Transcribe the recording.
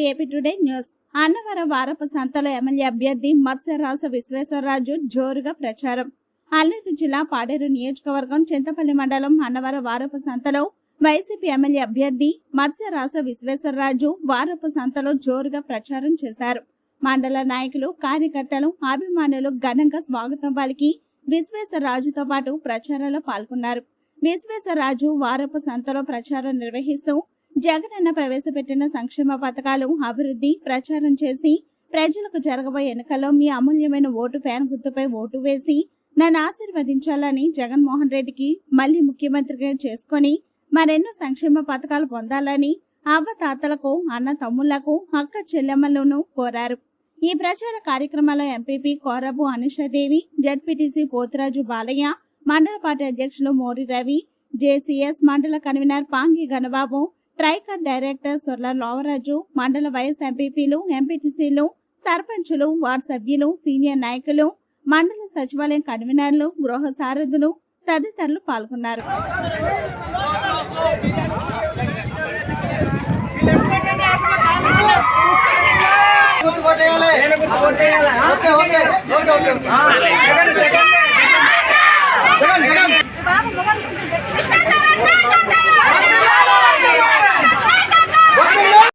AP today news. Annavaram వారపు సంతలో MLA అభ్యర్థి మత్స్యరాజు విశ్వేశ్వరరాజు జోరుగా ప్రచారం. అల్లూరు జిల్లా పాడేరు నియోజకవర్గం చింతపల్లి మండలం అన్నవరం వారపు సంతలో వైసీపీ ఎమ్మెల్యే అభ్యర్థి మత్స్యరాజు విశ్వేశ్వరరాజు వారపు సంతలో జోరుగా ప్రచారం చేశారు. మండల నాయకులు కార్యకర్తలు అభిమానులు ఘనంగా స్వాగతం పలికి విశ్వేశ్వరరాజుతో పాటు ప్రచారంలో పాల్గొన్నారు. విశ్వేశ్వరరాజు వారపు సంతలో ప్రచారం నిర్వహిస్తూ జగనన్న ప్రవేశపెట్టిన సంక్షేమ పథకాలు అభివృద్ధి ప్రచారం చేసి ప్రజలకు జరగబోయే ఎన్నికల్లో మీ అమూల్యమైన ఓటు ఫ్యాన్ గుర్తుపై ఓటు వేసి నన్ను ఆశీర్వదించాలని జగన్మోహన్ రెడ్డికి మళ్ళీ ముఖ్యమంత్రిగా చేసుకొని మరెన్నో సంక్షేమ పథకాలు పొందాలని అవ్వ తాతలకు అన్న తమ్ముళ్ళకు అక్క చెల్లెమ్మలను కోరారు. ఈ ప్రచార కార్యక్రమంలో ఎంపీపీ కోరబు అనుషాదేవి జడ్పీటీసీ పోతురాజు బాలయ్య మండల పార్టీ అధ్యక్షులు మోరి రవి జేసీఎస్ మండల కన్వీనర్ పాంగి గణబాబు ట్రైకర్ డైరెక్టర్ సొర్ల లోవరాజు మండల వైఎస్ ఎంపీపీలు ఎంపీటీసీలు సర్పంచులు వార్డు సభ్యులు సీనియర్ నాయకులు మండల సచివాలయం కన్వీనర్లు గృహ సారథులు తదితరులు పాల్గొన్నారు. Okay okay okay okay.